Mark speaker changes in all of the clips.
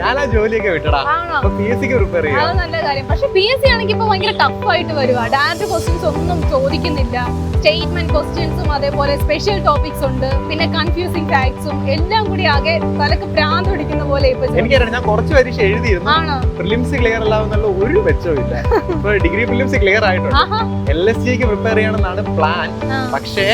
Speaker 1: ഞാനാ ജോലിയൊക്കെ വിട്ടടാ. പി എസ് സിക്ക് പ്രിപ്പയർ ചെയ്യാം.
Speaker 2: നല്ല കാര്യം. പക്ഷെ പി എസ് സി ആണെങ്കിൽ ഇപ്പൊ ഭയങ്കര ടഫ് ആയിട്ട് വരുവാ. ഡയറക്റ്റ് ക്വസ്റ്റ്യൻസ് ഒന്നും ചോദിക്കുന്നില്ല. സ്റ്റേറ്റ്മെന്റ് ക്വസ്റ്റ്യൻസും അതേപോലെ സ്പെഷ്യൽ ടോപ്പിക്സ് ഉണ്ട്. പിന്നെ കൺഫ്യൂസിംഗ് ഫാക്ട്സും എല്ലാം കൂടി ആകെ തലക്ക് ഭ്രാന്ത് പിടിക്കുന്ന പോലെ ഇപ്പൊ
Speaker 1: എനിക്കറിയാം ഞാൻ കുറച്ച് പരീക്ഷ എഴുതിയിരുന്നു. പ്രിലിംസ് ക്ലിയർ അല്ലാവുന്നുള്ള ഒരു മെച്ചമില്ല ഇപ്പൊ ഡിഗ്രി പ്രിലിംസ് ക്ലിയർ ആയിട്ടുണ്ട്. എൽ എസ് സിക്ക് പ്രിപ്പയർ ചെയ്യണമെന്നാണ് പ്ലാൻ പക്ഷേ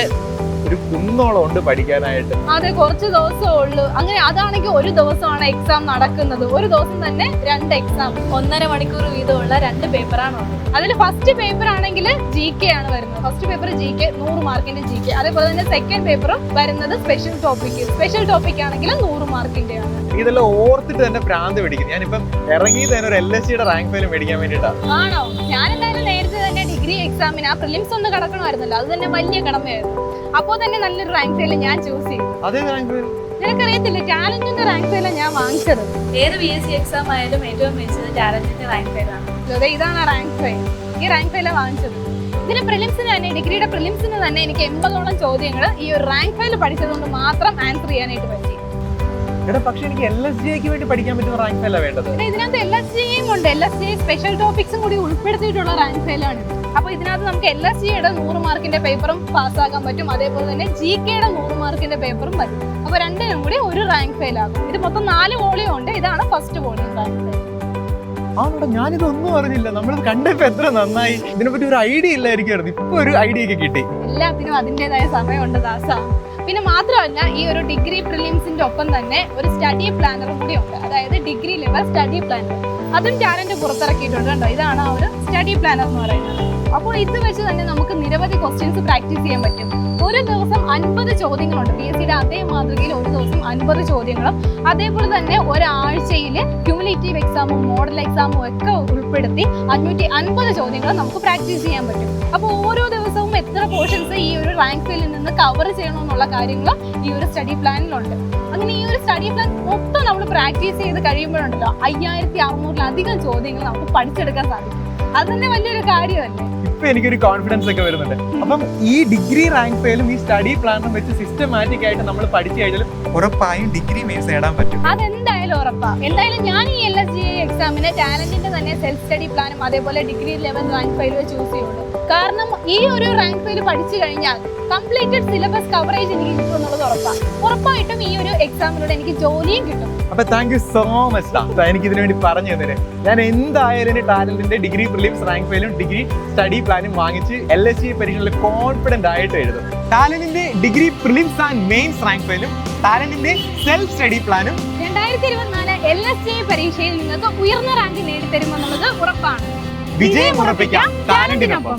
Speaker 1: ഒരു കുന്നോളം ഉണ്ട് പഠിക്കാനായിട്ട്.
Speaker 2: അതെ കുറച്ച് ദിവസമേ ഉള്ളൂ. അങ്ങനെ അതാണെങ്കിൽ ഒരു ദിവസമാണ് എക്സാം നടക്കുന്നത്. ഒരു ദിവസം തന്നെ രണ്ട് എക്സാം ഒന്നര മണിക്കൂർ വീതമുള്ള രണ്ട് പേപ്പറാണ് അതിൽ ഫസ്റ്റ് പേപ്പർ ആണെങ്കിൽ ജി കെ ആണ് വരുന്നത്. ഫസ്റ്റ് പേപ്പർ ജി കെ നൂറ് മാർക്കിന്റെ ജി കെ അതേപോലെ തന്നെ സെക്കൻഡ് പേപ്പറും വരുന്നത് സ്പെഷ്യൽ ടോപ്പിക് സ്പെഷ്യൽ ടോപ്പിക് ആണെങ്കിൽ നൂറ് മാർക്കിന്റെ ആണ്
Speaker 1: ഇതെല്ലാം ഓർത്തിട്ട് തന്നെ ഭ്രാന്ത് പിടിക്കും ഞാനിപ്പം ഇറങ്ങി തന്നെ ഒരു എൽ എസ് സിയുടെ റാങ്ക് ഫയൽ മേടിക്കാൻ വേണ്ടിയിട്ടാണ്
Speaker 2: ആണോ? ഞാൻ എന്തായാലും നേരത്തെ തന്നെ ഡിഗ്രി എക്സാമിന് ആ പ്രിലിംസ് ഒന്ന് കടക്കണമായിരുന്നല്ലോ. അത് തന്നെ വലിയ കടമയായിരുന്നു. അപ്പോൾ തന്നെ നല്ലൊരു റാങ്ക് ഫെയിൽ ഞാൻ ചൂസ് ചെയ്തു.
Speaker 1: അതേ റാങ്ക് ഫയൽ
Speaker 2: നിനക്കറിയത്തില്ല? ടാലന്റിന്റെ റാങ്ക് ഫയലാണ് ഞാൻ വാങ്ങിച്ചത്.
Speaker 3: ഏത് ബി എസ് സി എക്സാം ആയാലും ഏറ്റവും മികച്ചത് ടാലന്റിന്റെ റാങ്ക് ഫയലാണ്
Speaker 2: അതെ ഇതാണ് റാങ്ക് ഫെയിൽ ഈ റാങ്ക് ഫയലാണ് വാങ്ങിച്ചത്. ഇതിന് പ്രിലിംസിന് തന്നെ ഡിഗ്രിയുടെ പ്രിലിംസിന് തന്നെ എനിക്ക് എൺപതോളം ചോദ്യങ്ങൾ ഈ ഒരു റാങ്ക് ഫയൽ പഠിച്ചതുകൊണ്ട് മാത്രം ആൻസർ ചെയ്യാനായിട്ട് പറ്റി.
Speaker 1: എടാ പക്ഷെ എനിക്ക് എൽ എസ് ജിക്ക് വേണ്ടി പഠിക്കാൻ പറ്റുന്ന റാങ്ക് ഫയല വേണ്ടത്?
Speaker 2: ഇതിനകത്ത് എൽ എസ് ജിയും ഉണ്ട്. എൽ എസ് ജി സ്പെഷ്യൽ ടോപ്പിക്സും കൂടി ഉൾപ്പെടുത്തിയിട്ടുള്ള റാങ്ക് ഫയലാണ് അപ്പൊ ഇതിനകത്ത് നമുക്ക് എൽ എസ് ജിയുടെ നൂറ് മാർക്കിന്റെ പേപ്പറും പാസ്സാക്കാൻ പറ്റും. അതേപോലെ തന്നെ ജി കെയുടെ നൂറ് മാർക്കിന്റെ പേപ്പറും വരും അപ്പൊ രണ്ടിനും കൂടി ഒരു റാങ്ക് ഫയൽ ആകും. ഇത് മൊത്തം നാല് വോളിയം ഉണ്ട്. ഇതാണ് ഫസ്റ്റ് വോളിയം റാങ്ക് ഫയൽ
Speaker 1: ആണോടാ ഞാനിതൊന്നും അറിഞ്ഞില്ല. നമ്മളിത് കണ്ടപ്പോ എത്ര നന്നായി. ഇതിനെപ്പറ്റി ഒരു ഐഡിയ ഇല്ലായിരിക്കും ഇപ്പൊ ഒരു ഐഡിയ ഒക്കെ കിട്ടി.
Speaker 2: എല്ലാത്തിനും അതിന്റെതായ സമയമുണ്ട് ദാസ. പിന്നെ മാത്രമല്ല ഈ ഒരു ഡിഗ്രി പ്രിലിംസിന്റെ ഒപ്പം തന്നെ ഒരു സ്റ്റഡി പ്ലാനറും കൂടി ഉണ്ട് അതായത് ഡിഗ്രി ലെവൽ സ്റ്റഡി പ്ലാനർ അതും ടാലന്റ് പുറത്തിറക്കിയിട്ടുണ്ട് കേട്ടോ ഇതാണ് ആ ഒരു സ്റ്റഡി പ്ലാനർ എന്ന് പറയുന്നത്. അപ്പോൾ ഇത് വെച്ച് തന്നെ നമുക്ക് നിരവധി ക്വസ്റ്റ്യൻസ് പ്രാക്ടീസ് ചെയ്യാൻ പറ്റും. ഒരു ദിവസം അൻപത് ചോദ്യങ്ങളുണ്ട്. പി എസ് സിയുടെ അതേ മാതൃകയിൽ ഒരു ദിവസം അൻപത് ചോദ്യങ്ങളും. അതേപോലെ തന്നെ ഒരാഴ്ചയിൽ ക്യൂമുലേറ്റീവ് എക്സാമും മോഡൽ എക്സാമും ഒക്കെ ഉൾപ്പെടുത്തി അഞ്ഞൂറ്റി അൻപത് ചോദ്യങ്ങൾ നമുക്ക് പ്രാക്ടീസ് ചെയ്യാൻ പറ്റും. അപ്പോൾ ഓരോ ദിവസവും എത്ര പോർഷൻസ് ഈ ഒരു റാങ്ക് ഫെയിലിൽ നിന്ന് കവർ ചെയ്യണമെന്നുള്ള കാര്യങ്ങൾ ഈ ഒരു സ്റ്റഡി പ്ലാനിലുണ്ട് അങ്ങനെ ഈ ഒരു സ്റ്റഡി പ്ലാൻ മൊത്തം നമ്മൾ പ്രാക്ടീസ് ചെയ്ത് കഴിയുമ്പോഴുണ്ടല്ലോ അയ്യായിരത്തി അറുന്നൂറിലധികം ചോദ്യങ്ങൾ നമുക്ക് പഠിച്ചെടുക്കാൻ സാധിക്കും. അത് തന്നെ വലിയൊരു കാര്യമല്ലേ?
Speaker 1: ഇപ്പൊ എനിക്കൊരു കോൺഫിഡൻസ് ഒക്കെ വരുന്നുണ്ട്. അപ്പം ഈ ഡിഗ്രി റാങ്ക് ഫെയിലും ഈ സ്റ്റഡി പ്ലാനും വെച്ച് സിസ്റ്റമാറ്റിക് ആയിട്ട് നമ്മൾ പഠിച്ചു കഴിഞ്ഞാലും ഉറപ്പായും ഡിഗ്രി മെയിൻസ് നേടാൻ പറ്റും.
Speaker 2: അതെന്തായാലും ഉറപ്പാ. എന്തായാലും ഞാൻ ഈ എൽ എസ് ജി എക്സാമിന് ടാലന്റിന്റെ തന്നെ സെൽഫ് സ്റ്റഡി പ്ലാനും അതേപോലെ ഡിഗ്രി ലെവൽ റാങ്ക് ഫെയിലും ചൂസ് ചെയ്യുള്ളൂ. കാരണം ഈ ഒരു റാങ്ക് പേര് പഠിച്ചു കഴിഞ്ഞാൽ കംപ്ലീറ്റഡ് സിലബസ് കവറേജ് എനിക്ക് കിട്ടും എന്നുള്ളത് ഉറപ്പാണ് ഉറപ്പായിട്ടും ഈ ഒരു എക്സാമിലൂടെ എനിക്ക് ജോലിയും കിട്ടും.
Speaker 1: അപ്പൊ താങ്ക് യു സോ മച്ച് എനിക്ക് ഇതിനു വേണ്ടി പറഞ്ഞു തന്നെ ഞാൻ എന്തായാലും ടാലന്റിന്റെ ഡിഗ്രി പ്രിലിംസ് റാങ്ക് ഫെയിലും ഡിഗ്രി സ്റ്റഡി പ്ലാനും വാങ്ങിച്ച് എൽ എസ് സി പരീക്ഷകളിൽ കോൺഫിഡന്റ് ആയിട്ട് എഴുതും. ടാലന്റിന്റെ degree prelims and mains rank ഫെയിലും ടാലന്റിന്റെ സെൽഫ് സ്റ്റഡി പ്ലാനും
Speaker 2: രണ്ടായിരത്തി ഇരുപത്തിനാല് എൽ എസ് ജി പരീക്ഷയിൽ നിങ്ങൾക്ക് ഉയർന്ന റാങ്ക് നേടിത്തരുമെന്നുള്ളത് ഉറപ്പാണ്.
Speaker 1: വിജയം ഉറപ്പിക്കാം ടാലന്റിനൊപ്പം